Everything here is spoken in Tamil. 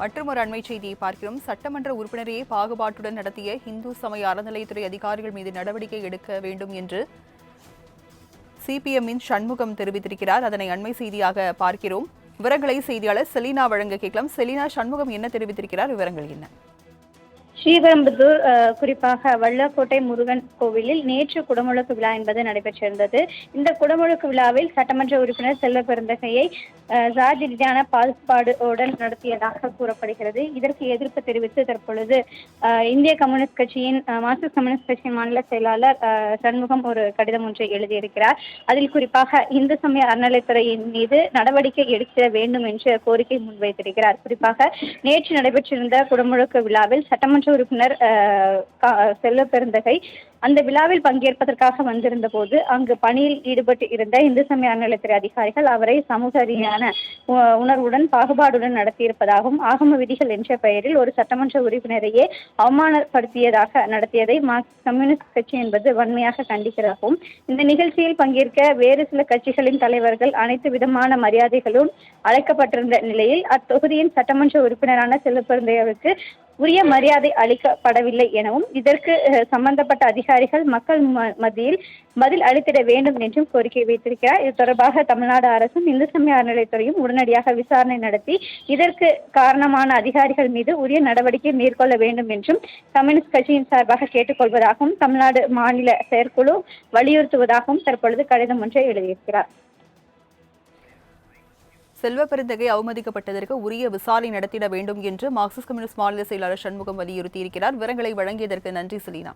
மற்றும் ஒரு அண்மை செய்தியை பார்க்கிறோம். சட்டமன்ற உறுப்பினரையே பாகுபாட்டுடன் நடத்திய இந்து சமய அறநிலையத்துறை அதிகாரிகள் மீது நடவடிக்கை எடுக்க வேண்டும் என்று சிபிஎம்மின் சண்முகம் தெரிவித்திருக்கிறார். அதனை அண்மை செய்தியாக பார்க்கிறோம். விவரங்களை செய்தியாளர் செலினா வழங்க கேட்கலாம். செலினா சண்முகம் என்ன தெரிவித்திருக்கிறார்? விவரங்கள் என்ன? ஸ்ரீபெரும்புதூர் குறிப்பாக வள்ளக்கோட்டை முருகன் கோவிலில் நேற்று குடமுழுக்கு விழா என்பது நடைபெற்றிருந்தது. இந்த குடமுழுக்கு விழாவில் சட்டமன்ற உறுப்பினர் செல்வ பெருந்தகையை அஹ், பாகுபாடுடன் நடத்தியதாக கூறப்படுகிறது. இதற்கு எதிர்ப்பு தெரிவித்து தற்பொழுது இந்திய கம்யூனிஸ்ட் கட்சியின் மார்க்சிஸ்ட் கம்யூனிஸ்ட் கட்சியின் மாநில செயலாளர் அஹ், சண்முகம் ஒரு கடிதம் ஒன்றை எழுதியிருக்கிறார். அதில் குறிப்பாக இந்து சமய அறநிலைத்துறையின் மீது நடவடிக்கை எடுக்க வேண்டும் என்று கோரிக்கை முன்வைத்திருக்கிறார். குறிப்பாக நேற்று நடைபெற்றிருந்த குடமுழுக்கு விழாவில் சட்டமன்ற உறுப்பினர் அஹ், பெருந்தகை அந்த விழாவில் பங்கேற்பதற்காக வந்திருந்த போது அங்கு பணியில் ஈடுபட்டு இருந்த இந்து சமய அறநிலையத்துறை அதிகாரிகள் அவரை சமூக ரீதியான உணர்வுடன் பாகுபாடுடன் நடத்தியிருப்பதாகவும் ஆகம விதிகள் என்ற பெயரில் ஒரு சட்டமன்ற உறுப்பினரையே அவமானப்படுத்தியதாக நடத்தியதை மார்க்சிஸ்ட் கம்யூனிஸ்ட் கட்சி என்பது வன்மையாக கண்டிக்கிறதாகவும் இந்த நிகழ்ச்சியில் பங்கேற்க வேறு சில கட்சிகளின் தலைவர்கள் அனைத்து விதமான மரியாதைகளும் அழைக்கப்பட்டிருந்த நிலையில் அத்தொகுதியின் சட்டமன்ற உறுப்பினரான செல்வப்பெருந்தையருக்கு உரிய மரியாதை அளிக்கப்படவில்லை எனவும் இதற்கு சம்பந்தப்பட்ட அதிகாரிகள் மக்கள் மத்தியில் பதில் அளித்திட வேண்டும் என்றும் கோரிக்கை வைத்திருக்கிறார். இது தொடர்பாக தமிழ்நாடு அரசும் இந்து சமய அறநிலைத்துறையும் உடனடியாக விசாரணை நடத்தி இதற்கு காரணமான அதிகாரிகள் மீது உரிய நடவடிக்கை மேற்கொள்ள வேண்டும் என்றும் கம்யூனிஸ்ட் கட்சியின் சார்பாக கேட்டுக்கொள்வதாகவும் தமிழ்நாடு மாநில செயற்குழு வலியுறுத்துவதாகவும் தற்பொழுது கடிதம் ஒன்றை எழுதியிருக்கிறார். செல்வ பெருந்தகை அவமதிக்கப்பட்டதற்கு உரிய விசாரணை நடத்திட வேண்டும் என்று மார்க்சிஸ்ட் கம்யூனிஸ்ட் மாநில செயலாளர் சண்முகம் வலியுறுத்தியிருக்கிறார். விவரங்களை வழங்கியதற்கு நன்றி செலினா.